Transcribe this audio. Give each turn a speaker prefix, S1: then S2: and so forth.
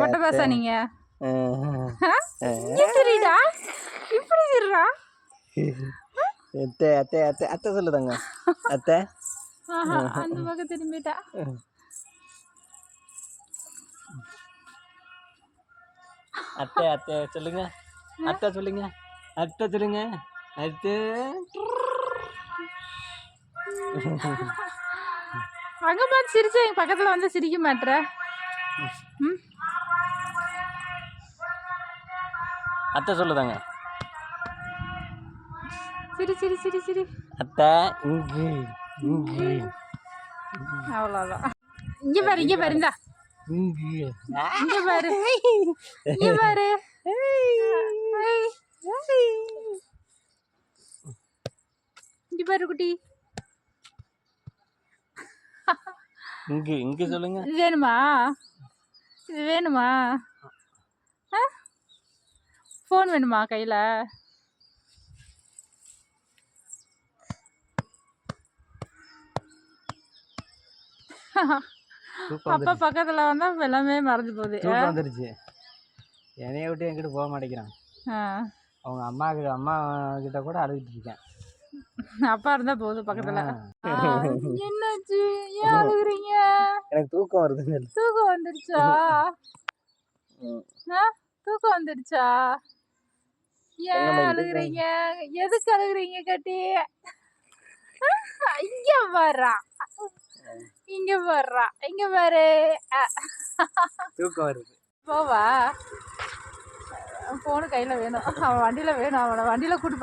S1: மொட்டை பாசா நீங்க? சரிடா இப்படி சரிடா
S2: அத்தை அத்தை அத்தை அத்தை சொல்லுதாங்க. அத்தை.
S1: அந்த பக்கம் திரும்பிட்டா.
S2: அத்தை அத்தை சொல்லுங்க. அத்தை சொல்லுங்க. அத்தை சொல்லுங்க. அத்தை.
S1: அங்க பார்த்து சிரிச்சா எங்க பக்கத்துல வந்து சிரிக்க மாட்ற. ம்
S2: அத்தை சொல்லுதாங்க.
S1: சிரி சிரி சிரி சிரி.
S2: அத்தை இங்கு இங்கு.
S1: அவ்வளோதான் இங்க பாரு இங்க பாரு இந்தா.
S2: இங்கு.
S1: பாரு. இங்க பாரு. இங்க பாரு குட்டி.
S2: இங்கு இங்கு சொல்லுங்க.
S1: வேணுமா? இது வேணுமா? ஃபோன் வேணுமா கையில்? அப்பா பக்கத்தில் வந்தால் எல்லாமே மறைஞ்சு போகுது.
S2: வந்துருச்சு என்னைய விட்டு என்கிட்ட போக மாட்டேங்கிறான். அவங்க அம்மா கிட்ட அம்மா கிட்ட கூட அழுதுட்டு இருக்கேன்.
S1: அப்பா இருந்தால் போதும் பக்கத்தில். என்னாச்சு? ஏன் அழுகுறீங்க?
S2: எனக்கு தூக்கம் வருதுங்க
S1: தூக்கம் வந்துருச்சா? தூக்கம் வந்துருச்சா? ஏன் அழுகுறீங்க? எதுக்கு அழுகுறீங்க கட்டி? இங்க வர்றா இங்க வர்றா இங்க பாரு.
S2: தூக்கம் வருது.
S1: போவா. ஃபோனு கையில் வேணும். அவன் வண்டியில் வேணும். அவனை வண்டியில் கூட்டு